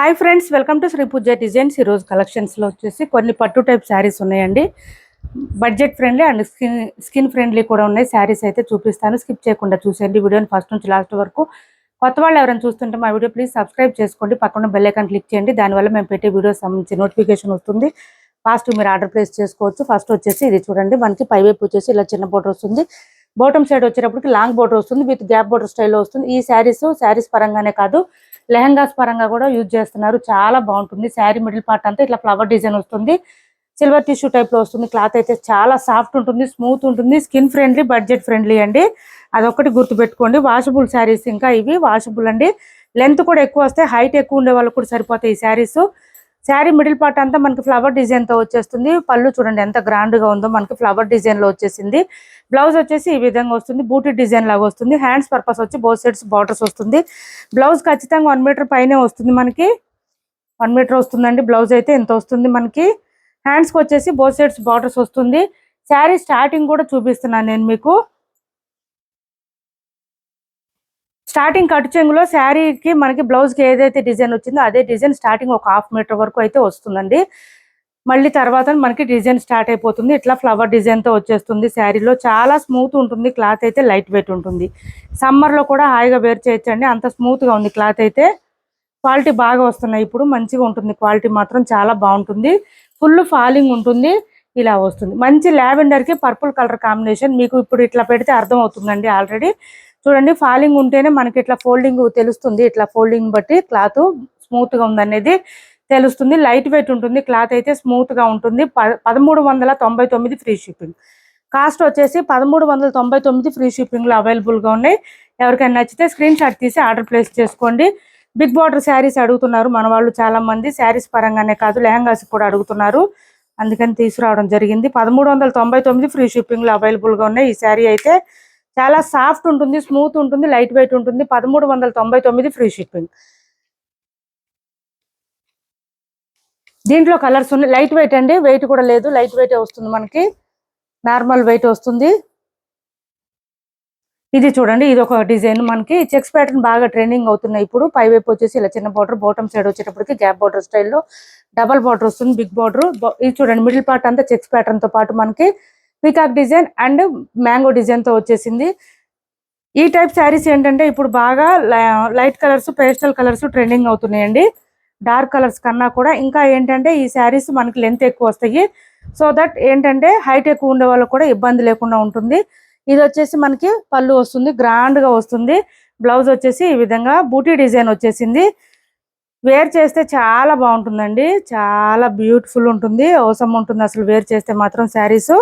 Hi friends welcome to Sri Pooja designs. ఈరోజు కలెక్షన్స్లో వచ్చేసి కొన్ని పట్టు టైప్ శారీస్ ఉన్నాయండి. Budget friendly and skin skin friendly కూడా ఉన్నాయి. శారీస్ అయితే చూపిస్తాను. స్కిప్ చేయకుండా చూసేయండి. వీడియోని ఫస్ట్ నుంచి లాస్ట్ వరకు కొత్త వాళ్ళు ఎవరైనా చూస్తుంటే మా వీడియో ప్లీజ్ సబ్స్క్రైబ్ చేసుకోండి. పక్కన బెల్ ఐకాన్ క్లిక్ చేయండి. దానివల్ల మేము పెట్టే వీడియోస్ సంబంధించి నోటిఫికేషన్ వస్తుంది. ఫాస్ట్ మీరు ఆర్డర్ ప్లేస్ చేసుకోవచ్చు. ఫస్ట్ వచ్చేసి ఇది చూడండి. మనకి పైవైపు వచ్చేసి ఇలా చిన్న బోర్డర్ వస్తుంది. బాటమ్ సైడ్ వచ్చేటప్పటికి లాంగ్ బోర్డర్ వస్తుంది. విత్ గ్యాప్ బోర్డర్ స్టైల్లో వస్తుంది. ఈ శారీస్ శారీస్ పరంగానే కాదు. లెహంగాస్ పరంగా కూడా యూజ్ చేస్తున్నారు. చాలా బాగుంటుంది. శారీ మిడిల్ పార్ట్ అంతా ఇట్లా ఫ్లవర్ డిజైన్ వస్తుంది. సిల్వర్ టిష్యూ టైప్లో వస్తుంది. క్లాత్ అయితే చాలా సాఫ్ట్ ఉంటుంది స్మూత్ ఉంటుంది స్కిన్ ఫ్రెండ్లీ బడ్జెట్ ఫ్రెండ్లీ అండి. అదొకటి గుర్తుపెట్టుకోండి. వాషబుల్ శారీస్ ఇంకా ఇవి వాషబుల్ అండి. లెంత్ కూడా ఎక్కువ వస్తే హైట్ ఎక్కువ ఉండే వాళ్ళకి కూడా సరిపోతాయి ఈ శారీస్. శారీ మిడిల్ పార్ట్ అంతా మనకి ఫ్లవర్ డిజైన్తో వచ్చేస్తుంది. పళ్ళు చూడండి ఎంత గ్రాండ్గా ఉందో మనకి ఫ్లవర్ డిజైన్లో వచ్చేసింది. బ్లౌజ్ వచ్చేసి ఈ విధంగా వస్తుంది. బూటీ డిజైన్ లాగా వస్తుంది. హ్యాండ్స్ పర్పస్ వచ్చి బోత్ సైడ్స్ బార్డర్స్ వస్తుంది. బ్లౌజ్ ఖచ్చితంగా వన్ మీటర్ పైనే వస్తుంది మనకి. వన్ మీటర్ వస్తుందండి. బ్లౌజ్ అయితే ఎంత వస్తుంది మనకి. హ్యాండ్స్కి వచ్చేసి బోత్ సైడ్స్ బార్డర్స్ వస్తుంది. శారీ స్టార్టింగ్ కూడా చూపిస్తున్నాను నేను మీకు. స్టార్టింగ్ కట్ చెంగులో శారీకి మనకి బ్లౌజ్కి ఏదైతే డిజైన్ వచ్చిందో అదే డిజైన్ స్టార్టింగ్ ఒక హాఫ్ మీటర్ వరకు అయితే వస్తుందండి. మళ్ళీ తర్వాత మనకి డిజైన్ స్టార్ట్ అయిపోతుంది. ఇట్లా ఫ్లవర్ డిజైన్తో వచ్చేస్తుంది శారీలో. చాలా స్మూత్ ఉంటుంది. క్లాత్ అయితే లైట్ వెయిట్ ఉంటుంది. సమ్మర్లో కూడా హాయిగా వేర్ చేయొచ్చండి. అంత స్మూత్గా ఉంది క్లాత్ అయితే. క్వాలిటీ బాగా వస్తున్నాయి ఇప్పుడు. మంచిగా ఉంటుంది. క్వాలిటీ మాత్రం చాలా బాగుంటుంది. ఫుల్ ఫాలింగ్ ఉంటుంది. ఇలా వస్తుంది. మంచి లావెండర్కి పర్పుల్ కలర్ కాంబినేషన్ మీకు ఇప్పుడు ఇట్లా పెడితే అర్థమవుతుందండి ఆల్రెడీ చూడండి ఫాలింగ్ ఉంటేనే మనకి ఇట్లా ఫోల్డింగ్ తెలుస్తుంది. ఇట్లా ఫోల్డింగ్ బట్టి క్లాత్ స్మూత్గా ఉందనేది తెలుస్తుంది. లైట్ వెయిట్ ఉంటుంది క్లాత్ అయితే స్మూత్గా ఉంటుంది. పదమూడు వందల తొంభై తొమ్మిది ఫ్రీ షిప్పింగ్. కాస్ట్ వచ్చేసి పదమూడు వందల తొంభై తొమ్మిది ఫ్రీ షిప్పింగ్లో అవైలబుల్గా ఉన్నాయి. ఎవరికైనా నచ్చితే స్క్రీన్ షాట్ తీసి ఆర్డర్ ప్లేస్ చేసుకోండి. బిగ్ బార్డర్ శారీస్ అడుగుతున్నారు మన వాళ్ళు చాలా మంది శారీస్ పరంగానే కాదు లెహంగాస్ కూడా అడుగుతున్నారు. అందుకని తీసుకురావడం జరిగింది. పదమూడు వందల తొంభై తొమ్మిది ఫ్రీ షిప్పింగ్లో అవైలబుల్గా ఉన్నాయి. ఈ శారీ అయితే చాలా సాఫ్ట్ ఉంటుంది స్మూత్ ఉంటుంది లైట్ వెయిట్ ఉంటుంది. పదమూడు వందల తొంభై తొమ్మిది ఫ్రీ షిప్పింగ్. దీంట్లో కలర్స్ ఉన్నాయి. లైట్ వెయిట్ అండి వెయిట్ కూడా లేదు. లైట్ వెయిట్ వస్తుంది మనకి. నార్మల్ వెయిట్ వస్తుంది. ఇది చూడండి ఇది ఒక డిజైన్ మనకి. చెక్స్ ప్యాటర్న్ బాగా ట్రెండింగ్ అవుతున్నాయి ఇప్పుడు. పై వైపు వచ్చేసి ఇలా చిన్న బార్డర్ బాటమ్ సైడ్ వచ్చేటప్పటికి గ్యాప్ బార్డర్ స్టైల్లో డబల్ బార్డర్ వస్తుంది బిగ్ బార్డర్. ఇది చూడండి మిడిల్ పార్ట్ అంతా చెక్స్ ప్యాటర్న్తో పాటు మనకి పీకాక్ డిజైన్ అండ్ మ్యాంగో డిజైన్తో వచ్చేసింది. ఈ టైప్ శారీస్ ఏంటంటే ఇప్పుడు బాగా light colours pastel colours trending అవుతున్నాయండి. డార్క్ కలర్స్ కన్నా కూడా ఇంకా ఏంటంటే ఈ శారీస్ మనకి లెంత్ ఎక్కువ వస్తాయి. సో దట్ ఏంటంటే హైట్ ఎక్కువ ఉండే వాళ్ళకి కూడా ఇబ్బంది లేకుండా ఉంటుంది. ఇది వచ్చేసి మనకి పళ్ళు వస్తుంది గ్రాండ్గా వస్తుంది. బ్లౌజ్ వచ్చేసి ఈ విధంగా బూటీ డిజైన్ వచ్చేసింది. వేర్ చేస్తే చాలా బాగుంటుందండి. చాలా బ్యూటిఫుల్ ఉంటుంది అవసరం ఉంటుంది అసలు వేర్ చేస్తే మాత్రం శారీస్.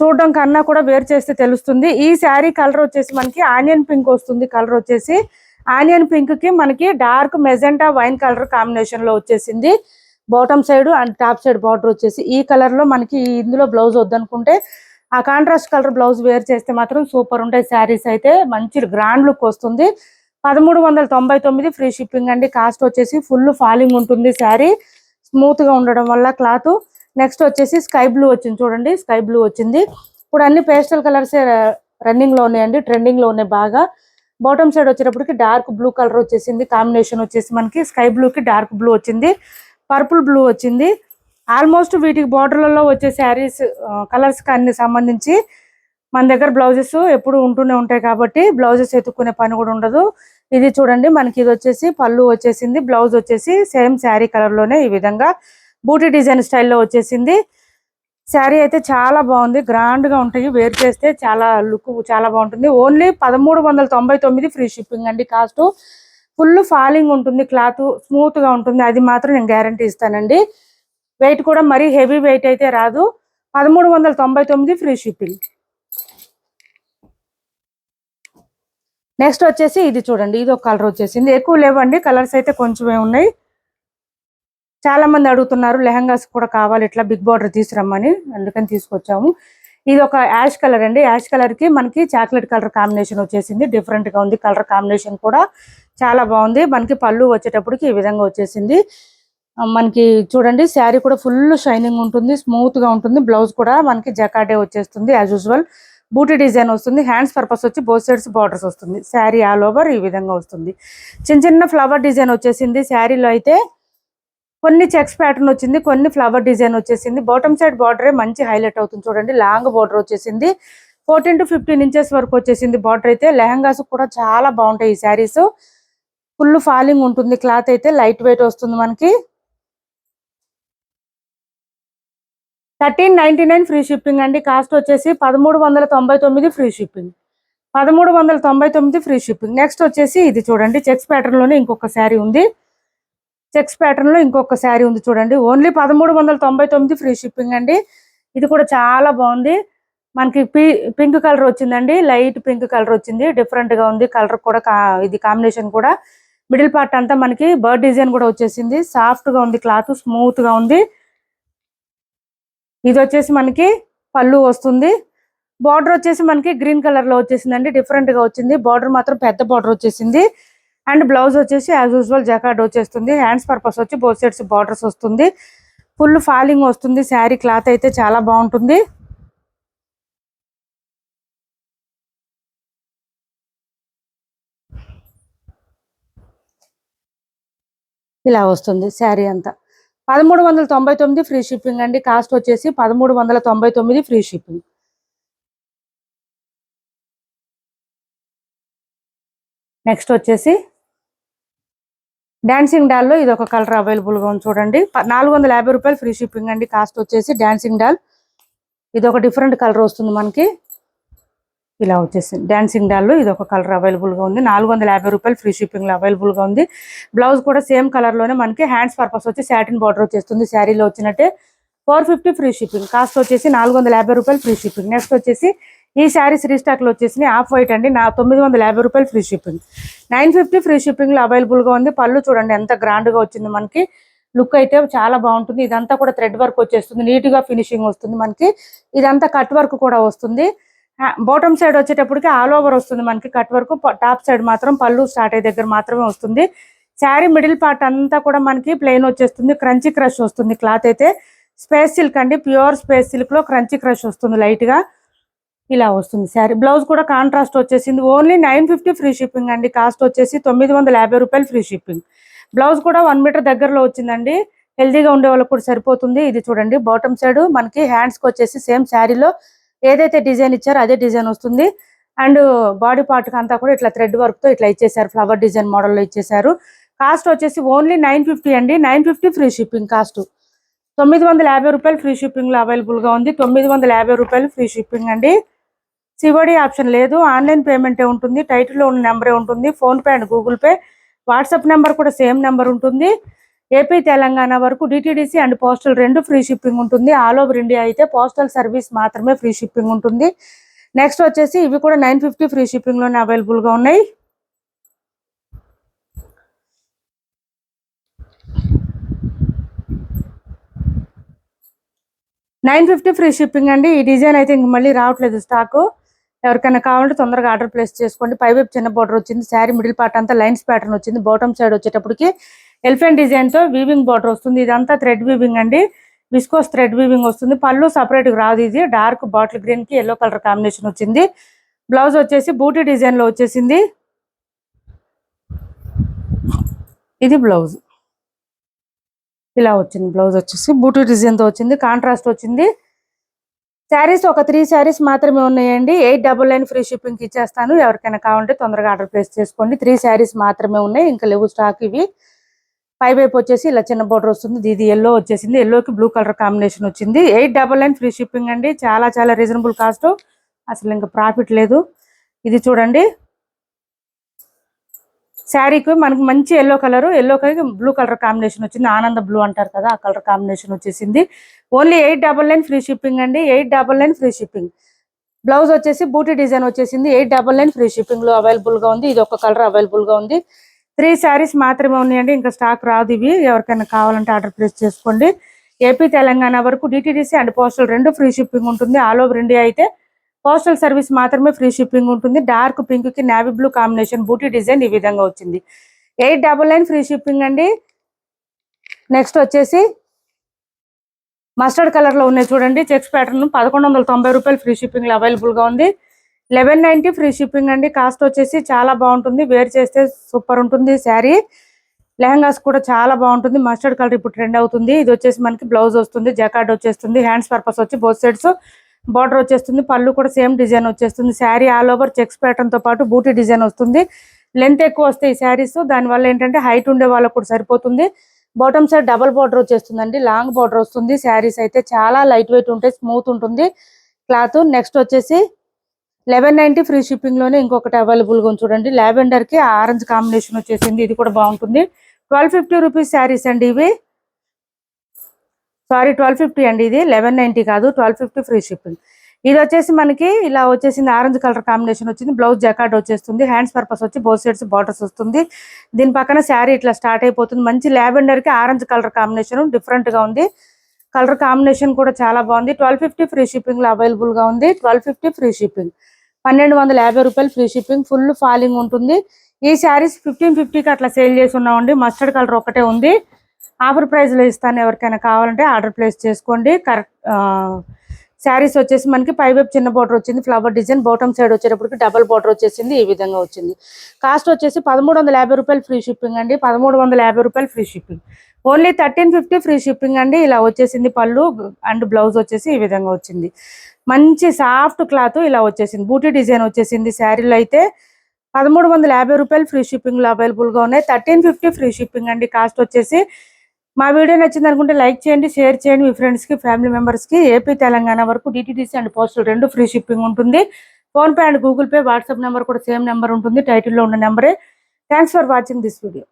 చూడడం కన్నా కూడా వేర్ చేస్తే తెలుస్తుంది. ఈ శారీ కలర్ వచ్చేసి మనకి ఆనియన్ పింక్ వస్తుంది కలర్ వచ్చేసి. ఆనియన్ పింక్కి మనకి డార్క్ మెజెంటా వైన్ కలర్ కాంబినేషన్లో వచ్చేసింది. Bottom side and top side border వచ్చేసి. ఈ కలర్లో మనకి ఇందులో బ్లౌజ్ వద్దనుకుంటే ఆ కాంట్రాస్ట్ కలర్ బ్లౌజ్ వేర్ చేస్తే మాత్రం సూపర్ ఉంటాయి. శారీస్ అయితే మంచి గ్రాండ్ లుక్ వస్తుంది. పదమూడు వందల తొంభై తొమ్మిది ఫ్రీ షిప్పింగ్ అండి. కాస్ట్ వచ్చేసి ఫుల్ ఫాలింగ్ ఉంటుంది శారీ. స్మూత్గా ఉండడం వల్ల క్లాత్ నెక్స్ట్ వచ్చేసి స్కై బ్లూ వచ్చింది చూడండి స్కై బ్లూ వచ్చింది. ఇప్పుడు అన్ని పేస్టల్ కలర్స్ రన్నింగ్లో ఉన్నాయండి ట్రెండింగ్లో ఉన్నాయి బాగా. బాటమ్ సైడ్ వచ్చేటప్పటికి డార్క్ బ్లూ కలర్ వచ్చేసింది కాంబినేషన్ వచ్చేసి మనకి స్కై బ్లూ కి డార్క్ బ్లూ వచ్చింది పర్పుల్ బ్లూ వచ్చింది. ఆల్మోస్ట్ వీటికి బార్డర్లలో వచ్చే శారీస్ కలర్స్ అన్ని సంబంధించి మన దగ్గర బ్లౌజెస్ ఎప్పుడు ఉంటూనే ఉంటాయి కాబట్టి బ్లౌజెస్ ఎత్తుక్కునే పని కూడా ఉండదు. ఇది చూడండి మనకి ఇది వచ్చేసి పళ్ళు వచ్చేసింది బ్లౌజ్ వచ్చేసి సేమ్ శారీ కలర్లోనే ఈ విధంగా బూటీ డిజైన్ స్టైల్లో వచ్చేసింది. శారీ అయితే చాలా బాగుంది. గ్రాండ్గా ఉంటాయి. వేర్ చేస్తే చాలా లుక్ చాలా బాగుంటుంది. ఓన్లీ పదమూడు వందల తొంభై తొమ్మిది ఫ్రీ షిప్పింగ్ అండి కాస్ట్. ఫుల్ ఫాలింగ్ ఉంటుంది. క్లాత్ స్మూత్గా ఉంటుంది. అది మాత్రం నేను గ్యారంటీ ఇస్తానండి. వెయిట్ కూడా మరీ హెవీ వెయిట్ అయితే రాదు. పదమూడు వందల తొంభై తొమ్మిది ఫ్రీ షిప్పింగ్ నెక్స్ట్ వచ్చేసి ఇది చూడండి. ఇది ఒక కలర్ వచ్చేసింది. ఎక్కువ లేవండి. కలర్స్ అయితే కొంచెమే ఉన్నాయి. చాలా మంది అడుగుతున్నారు లెహంగాస్ కూడా కావాలి ఇట్లా బిగ్ బార్డర్ తీసుకురమ్మని అందుకని తీసుకొచ్చాము. ఇది ఒక యాష్ కలర్ అండి. యాష్ కలర్కి మనకి చాక్లెట్ కలర్ కాంబినేషన్ వచ్చేసింది డిఫరెంట్గా ఉంది. కలర్ కాంబినేషన్ కూడా చాలా బాగుంది. మనకి పళ్ళు వచ్చేటప్పటికి ఈ విధంగా వచ్చేసింది. మనకి చూడండి శారీ కూడా ఫుల్ షైనింగ్ ఉంటుంది స్మూత్గా ఉంటుంది. బ్లౌజ్ కూడా మనకి జకాడే వచ్చేస్తుంది యాజ్ యూజువల్ బూటీ డిజైన్ వస్తుంది హ్యాండ్స్ పర్పస్ వచ్చి బోత్ సైడ్స్ బార్డర్స్ వస్తుంది. శారీ ఆల్ ఓవర్ ఈ విధంగా వస్తుంది. చిన్న చిన్న ఫ్లవర్ డిజైన్ వచ్చేసింది. శారీలో అయితే కొన్ని చెక్స్ ప్యాటర్న్ వచ్చింది కొన్ని ఫ్లవర్ డిజైన్ వచ్చేసింది. బాటమ్ సైడ్ బార్డరే మంచి హైలైట్ అవుతుంది చూడండి. లాంగ్ బార్డర్ వచ్చేసింది. ఫోర్టీన్ టు ఫిఫ్టీన్ ఇంచెస్ వరకు వచ్చేసింది బార్డర్ అయితే. లెహంగాస్ కూడా చాలా బాగుంటాయి ఈ శారీస్. ఫుల్ ఫాలింగ్ ఉంటుంది. క్లాత్ అయితే లైట్ వెయిట్ వస్తుంది మనకి. Thirteen ninety nine free shipping అండి. కాస్ట్ వచ్చేసి పదమూడు వందల తొంభై తొమ్మిది ఫ్రీ షిప్పింగ్. పదమూడు వందల తొంభై తొమ్మిది ఫ్రీ షిప్పింగ్. నెక్స్ట్ వచ్చేసి ఇది చూడండి. చెక్స్ ప్యాటర్న్లోనే ఇంకొక శారీ ఉంది. చెక్స్ ప్యాటర్న్లో ఇంకొక శారీ ఉంది చూడండి. ఓన్లీ పదమూడు వందల తొంభై తొమ్మిది ఫ్రీ షిప్పింగ్ అండి. ఇది కూడా చాలా బాగుంది. మనకి పింక్ కలర్ వచ్చిందండి. లైట్ పింక్ కలర్ వచ్చింది. డిఫరెంట్గా ఉంది. కలర్ కూడా ఇది కాంబినేషన్ కూడా. మిడిల్ పార్ట్ అంతా మనకి బర్డ్ డిజైన్ కూడా వచ్చేసింది. సాఫ్ట్గా ఉంది క్లాత్ స్మూత్గా ఉంది. ఇది వచ్చేసి మనకి పళ్ళు వస్తుంది. బార్డర్ వచ్చేసి మనకి గ్రీన్ కలర్లో వచ్చేసిందండి. డిఫరెంట్గా వచ్చింది. బార్డర్ మాత్రం పెద్ద బార్డర్ వచ్చేసింది. అండ్ బ్లౌజ్ వచ్చేసి యాజ్ యూజువల్ జకార్డ్ వచ్చేస్తుంది. హ్యాండ్స్ పర్పస్ వచ్చి బోత్ సైడ్స్ బార్డర్స్ వస్తుంది. ఫుల్ ఫాలింగ్ వస్తుంది. శారీ క్లాత్ అయితే చాలా బాగుంటుంది. ఇలా వస్తుంది శారీ అంతా. పదమూడు వందల తొంభై తొమ్మిది ఫ్రీ షిప్పింగ్ అండి. కాస్ట్ వచ్చేసి పదమూడు వందల తొంభై తొమ్మిది ఫ్రీ షిప్పింగ్ నెక్స్ట్ వచ్చేసి డాన్సింగ్ డాల్లో ఇది ఒక కలర్ అవైలబుల్గా ఉంది చూడండి. నాలుగు వందల యాభై రూపాయలు ఫ్రీ షిప్పింగ్ అండి. కాస్ట్ వచ్చేసి డాన్సింగ్ డాల్ ఇది ఒక డిఫరెంట్ కలర్ వస్తుంది మనకి. ఇలా వచ్చేసింది. డాన్సింగ్ డాల్లో ఇది ఒక కలర్ అవైలబుల్గా ఉంది. నాలుగు వందల యాభై రూపాయలు ఫ్రీ షిప్పింగ్లో అవైలబుల్గా అవైలబుల్గా ఉంది. బ్లౌజ్ కూడా సేమ్ కలర్లోనే మనకి. హ్యాండ్స్ పర్పస్ వచ్చి శాటిన్ బార్డర్ వచ్చేస్తుంది. శారీలో వచ్చినట్టే. Four fifty free shipping cost వచ్చేసి నాలుగు వందల యాభై రూపాయలు ఫ్రీ షిప్పింగ్ నెక్స్ట్ వచ్చేసి ఈ శారీస్ రీస్టాక్లో వచ్చేసి ఆఫ్ వైట్ అండి. నా తొమ్మిది వందల యాభై రూపాయలు free shipping. Nine fifty free షిప్పింగ్లో అవైలబుల్గా ఉంది. పళ్ళు చూడండి ఎంత గ్రాండ్గా వచ్చింది మనకి. లుక్ అయితే చాలా బాగుంటుంది. ఇదంతా కూడా థ్రెడ్ వర్క్ వచ్చేస్తుంది. నీట్గా ఫినిషింగ్ వస్తుంది మనకి. ఇదంతా కట్ వర్క్ కూడా వస్తుంది. బాటమ్ సైడ్ వచ్చేటప్పటికి ఆల్ ఓవర్ వస్తుంది మనకి కట్ వర్క్. టాప్ సైడ్ మాత్రం పళ్ళు స్టార్ట్ అయ్యే దగ్గర మాత్రమే వస్తుంది. శారీ మిడిల్ పార్ట్ అంతా కూడా మనకి ప్లెయిన్ వచ్చేస్తుంది. క్రంచీ క్రష్ వస్తుంది క్లాత్ అయితే. స్పేస్ సిల్క్ అండి. ప్యూర్ స్పేస్ సిల్క్లో క్రంచీ క్రష్ వస్తుంది లైట్గా ఇలా వస్తుంది. శారీ బ్లౌజ్ కూడా కాంట్రాస్ట్ వచ్చేసింది. Only nine fifty free shipping అండి. కాస్ట్ వచ్చేసి తొమ్మిది వందల యాభై రూపాయలు ఫ్రీ షిప్పింగ్ బ్లౌజ్ కూడా వన్ మీటర్ దగ్గరలో వచ్చిందండి. హెల్దీగా ఉండే వాళ్ళకి కూడా సరిపోతుంది. ఇది చూడండి బాటమ్ సైడ్ మనకి హ్యాండ్స్కి వచ్చేసి సేమ్ శారీలో ఏదైతే డిజైన్ ఇచ్చారో అదే డిజైన్ వస్తుంది. అండ్ బాడీ పార్ట్ అంతా కూడా ఇట్లా థ్రెడ్ వర్క్తో ఇట్లా ఇచ్చేసారు ఫ్లవర్ డిజైన్ మోడల్లో ఇచ్చేసారు కాస్ట్ వచ్చేసి ఓన్లీ నైన్ ఫిఫ్టీ అండి. Nine fifty free shipping cost తొమ్మిది వందల యాభై రూపాయలు ఫ్రీ షిప్పింగ్లో లో అవైలబుల్గా ఉంది. తొమ్మిది వందల యాభై రూపాయలు ఫ్రీ షిప్పింగ్ అండి. సివడి ఆప్షన్ లేదు. ఆన్లైన్ పేమెంటే ఉంటుంది. టైటిల్లో ఉన్న నెంబరే ఉంటుంది. PhonePe and Google Pay. WhatsApp number కూడా సేమ్ నెంబర్ ఉంటుంది. ఏపీ తెలంగాణ వరకు డిటిడిసి అండ్ పోస్టల్ రెండు ఫ్రీ షిప్పింగ్ ఉంటుంది. ఆల్ ఓవర్ ఇండియా అయితే పోస్టల్ సర్వీస్ మాత్రమే ఫ్రీ షిప్పింగ్ ఉంటుంది. నెక్స్ట్ వచ్చేసి ఇవి కూడా నైన్ ఫిఫ్టీ ఫ్రీ షిప్పింగ్లోనే అవైలబుల్గా ఉన్నాయి. నైన్ ఫిఫ్టీ ఫ్రీ షిప్పింగ్ అండి. ఈ డిజైన్ అయితే ఇంక మళ్ళీ రావట్లేదు స్టాక్. ఎవరికైనా కావాలంటే తొందరగా ఆర్డర్ ప్లేస్ చేసుకోండి. పై వైపు చిన్న బార్డర్ వచ్చింది. శారీ మిడిల్ పార్ట్ అంతా లైన్స్ ప్యాటర్న్ వచ్చింది. బాటమ్ సైడ్ వచ్చేటప్పటికి ఎలిఫెంట్ డిజైన్తో వీవింగ్ బార్డర్ వస్తుంది. ఇదంతా థ్రెడ్ వీవింగ్ అండి. విస్కోస్ థ్రెడ్ వీవింగ్ వస్తుంది. పళ్ళు సపరేట్ రాదు ఇది. డార్క్ బాటిల్ గ్రీన్కి ఎల్లో కలర్ కాంబినేషన్ వచ్చింది. బ్లౌజ్ వచ్చేసి బూటీ డిజైన్లో వచ్చేసింది. ఇది బ్లౌజ్ ఇలా వచ్చింది. బ్లౌజ్ వచ్చేసి బూటీ డిజైన్తో వచ్చింది. కాంట్రాస్ట్ వచ్చింది. శారీస్ ఒక త్రీ శారీస్ మాత్రమే ఉన్నాయండి. Eight double nine free shipping ఇచ్చేస్తాను. ఎవరికైనా కావాలంటే తొందరగా ఆర్డర్ ప్లేస్ చేసుకోండి. త్రీ శారీస్ మాత్రమే ఉన్నాయి. ఇంకా లేవు స్టాక్ ఇవి. పై వైపు వచ్చేసి ఇలా చిన్న బోర్డర్ వస్తుంది. ఇది ఎల్లో వచ్చేసింది. ఎల్లోకి బ్లూ కలర్ కాంబినేషన్ వచ్చింది. Eight double nine free shipping అండి. చాలా చాలా రీజనబుల్ కాస్ట్ అసలు ఇంకా ప్రాఫిట్ లేదు. ఇది చూడండి. శారీకి మనకి మంచి yellow colour yellow colour blue colour combination వచ్చింది. ఆనంద బ్లూ అంటారు కదా ఆ కలర్ కాంబినేషన్ వచ్చేసింది. Only eight double nine free shipping అండి. Eight double nine free shipping blouse వచ్చేసి బూటీ డిజైన్ వచ్చేసింది. ఎయిట్ డబల్ నైన్ ఫ్రీ షిప్పింగ్లో అవైలబుల్గా ఉంది. ఇది ఒక కలర్ అవైలబుల్గా ఉంది. త్రీ శారీస్ మాత్రమే ఉన్నాయండి. ఇంకా స్టాక్ రాదు ఇవి. ఎవరికైనా కావాలంటే ఆర్డర్ ప్లేస్ చేసుకోండి. ఏపీ తెలంగాణ వరకు డిటిడిసి అండ్ పోస్టల్ రెండు ఫ్రీ షిప్పింగ్ ఉంటుంది. ఆల్ ఓవర్ ఇండియా అయితే పోస్టల్ సర్వీస్ మాత్రమే ఫ్రీ షిప్పింగ్ ఉంటుంది. డార్క్ పింక్కి నావీ బ్లూ కాంబినేషన్ బూటీ డిజైన్ ఈ విధంగా వచ్చింది. Eight double nine free shipping అండి. నెక్స్ట్ వచ్చేసి మస్టర్డ్ కలర్లో ఉన్నాయి చూడండి. చెక్స్ ప్యాటర్న్ పదకొండు వందల తొంభై రూపాయలు ఫ్రీ షిప్పింగ్ అవైలబుల్గా ఉంది. లెవెన్ నైన్టీ ఫ్రీ షిప్పింగ్ అండి. కాస్ట్ వచ్చేసి చాలా బాగుంటుంది. వేర్ చేస్తే సూపర్ ఉంటుంది. శారీ లెహంగాస్ కూడా చాలా బాగుంటుంది. మస్టర్డ్ కలర్ ఇప్పుడు ట్రెండ్ అవుతుంది. ఇది వచ్చేసి మనకి బ్లౌజ్ వస్తుంది. జకార్డ్ వచ్చేస్తుంది. హ్యాండ్స్ పర్పస్ వచ్చి బోత్ సైడ్స్ బార్డర్ వచ్చేస్తుంది పళ్ళు కూడా సేమ్ డిజైన్ వచ్చేస్తుంది. శారీ ఆల్ ఓవర్ చెక్స్ ప్యాటర్న్తో పాటు బూటీ డిజైన్ వస్తుంది. లెంత్ ఎక్కువ వస్తాయి ఈ శారీస్. దానివల్ల ఏంటంటే హైట్ ఉండే వాళ్ళకు కూడా సరిపోతుంది. బాటమ్ సైడ్ డబల్ బార్డర్ వచ్చేస్తుందండి. లాంగ్ బార్డర్ వస్తుంది. శారీస్ అయితే చాలా లైట్ వెయిట్ ఉంటాయి స్మూత్ ఉంటుంది. క్లాత్ నెక్స్ట్ వచ్చేసి లెవెన్ నైన్టీ ఫ్రీ షిప్పింగ్లోనే ఇంకొకటి అవైలబుల్గా చూడండి. లావెండర్కి ఆరెంజ్ కాంబినేషన్ వచ్చేసింది. ఇది కూడా బాగుంటుంది. ట్వెల్వ్ ఫిఫ్టీ రూపీస్ శారీస్ అండి ఇవి. సారీ ట్వెల్వ్ ఫిఫ్టీ అండి ఇది లెవెన్ నైన్టీ కాదు ట్వెల్వ్ ఫిఫ్టీ ఫ్రీ షిప్పింగ్. ఇది వచ్చేసి మనకి ఇలా వచ్చేసింది ఆరెంజ్ కలర్ కాంబినేషన్ వచ్చింది బ్లౌజ్ జకార్డ్ వచ్చేస్తుంది హ్యాండ్స్ పర్పస్ వచ్చి బోత్ సైడ్స్ బార్డర్స్ వస్తుంది. దీని పక్కన శారీ ఇట్లా స్టార్ట్ అయిపోతుంది. మంచి లావెండర్కి ఆరెంజ్ కలర్ కాంబినేషన్ డిఫరెంట్గా ఉంది. కలర్ కాంబినేషన్ కూడా చాలా బాగుంది. ట్వెల్వ్ ఫిఫ్టీ ఫ్రీ షిప్పింగ్లో లో అవైలబుల్ ఉంది. Twelve fifty free shipping. పన్నెండు వందల యాభై రూపాయలు ఫ్రీ షిప్పింగ్. ఫుల్ ఫాలింగ్ ఉంటుంది. ఈ శారీస్ ఫిఫ్టీన్ ఫిఫ్టీకి అట్లా సేల్ చేసి ఉన్నామండి మస్టర్డ్ కలర్ ఒకటే ఉంది. ఆఫర్ ప్రైస్లో ఇస్తాను ఎవరికైనా కావాలంటే ఆర్డర్ ప్లేస్ చేసుకోండి. కరెక్ట్ శారీస్ వచ్చేసి మనకి పైవైపు చిన్న బోర్డర్ వచ్చింది ఫ్లవర్ డిజైన్ బాటమ్ సైడ్ వచ్చేటప్పటికి డబల్ బోర్డర్ వచ్చేసింది ఈ విధంగా వచ్చింది. కాస్ట్ వచ్చేసి పదమూడు వందల యాభై రూపాయలు ఫ్రీ షిప్పింగ్ అండి పదమూడు వందల యాభై రూపాయలు free shipping. Only thirteen fifty free shipping అండి ఇలా వచ్చేసింది పళ్ళు అండ్ బ్లౌజ్ వచ్చేసి ఈ విధంగా వచ్చింది. మంచి సాఫ్ట్ క్లాత్ ఇలా వచ్చేసింది బూటీ డిజైన్ వచ్చేసింది శారీలో అయితే. పదమూడు వందల యాభై రూపాయలు ఫ్రీ షిప్పింగ్లో అవైలబుల్గా ఉన్నాయి. థర్టీన్ ఫిఫ్టీ ఫ్రీ షిప్పింగ్ అండి. కాస్ట్ వచ్చేసి మా వీడియో నచ్చింది అనుకుంటే లైక్ చేయండి షేర్ చేయండి. మీ ఫ్రెండ్స్కి ఫ్యామిలీ మెంబర్స్కి ఏపీ తెలంగాణ వరకు డిటీడీసీ అండ్ పోస్టల్ రెండు ఫ్రీ షిప్పింగ్ ఉంటుంది. PhonePe and Google Pay WhatsApp number కూడా సేమ్ నెంబర్ ఉంటుంది. టైటిల్లో ఉన్న నెంబరే. Thanks for watching this video.